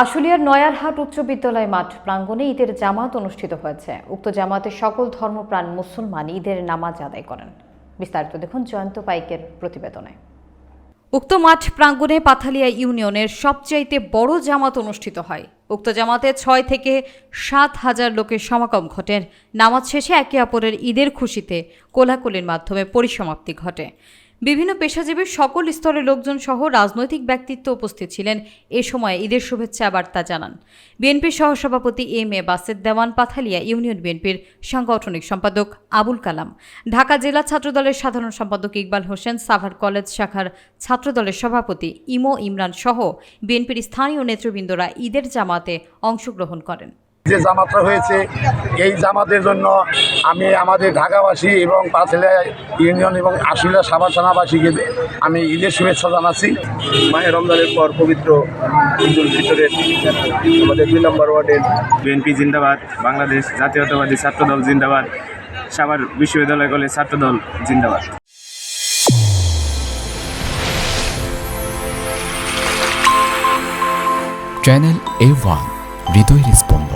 আশুলিয়ার নয়ারহাট উচ্চ বিদ্যালয় মাঠ প্রাঙ্গণে ঈদের জামাত অনুষ্ঠিত হয়েছে। উক্ত জামাতে সকল ধর্মপ্রাণ মুসলমান ঈদের নামাজ আদায় করেন। বিস্তারিত দেখুন জয়ন্ত পাইকের প্রতিবেদনে। উক্ত মাঠ প্রাঙ্গণে পাথালিয়া ইউনিয়নের সবচাইতে বড় জামাত অনুষ্ঠিত হয়। উক্ত জামাতে ছয় থেকে সাত হাজার লোকের সমাগম ঘটে। নামাজ শেষে একে অপরের ঈদের খুশিতে কোলাকুলির মাধ্যমে পরিসমাপ্তি ঘটে। বিভিন্ন পেশাজীবীর সকল স্তরের লোকজন সহ রাজনৈতিক ব্যক্তিত্ব উপস্থিত ছিলেন। এ সময় ঈদের শুভেচ্ছা বার্তা জানান। বিএনপির সহসভাপতি M A Baset Dewan Pathalia union বিএনপির সাংগঠনিক সম্পাদক আবুল কালাম। ঢাকা জেলা ছাত্রদলের সাধারণ সম্পাদক ইকবাল হোসেন, সাভার কলেজ শাখার ছাত্রদলের সভাপতি ইমো ইমরান সহ বিএনপির স্থানীয় নেতৃবৃন্দরা ঈদের জামাতে অংশগ্রহণ করেন। যে জামাতটা হয়েছে এই জামাতের জন্য আমি আমাদের ঢাকাবাসী এবং পাঁচলিয়া ইউনিয়ন এবং আশুলিয়া সাভার থানাবাসীকে আমি ঈদের শুভেচ্ছা জানাচ্ছি। মাহে রমজানের পর পবিত্র ঈদুল ফিতরের আমাদের দুই নম্বর ওয়ার্ডের বিএনপি জিন্দাবাদ বাংলাদেশ জাতীয়তাবাদী ছাত্রদল জিন্দাবাদ সাভার বিশ্ববিদ্যালয় কলেজ ছাত্রদল জিন্দাবাদ। চ্যানেল এ ওয়ান হৃদয়ের স্পন্দন।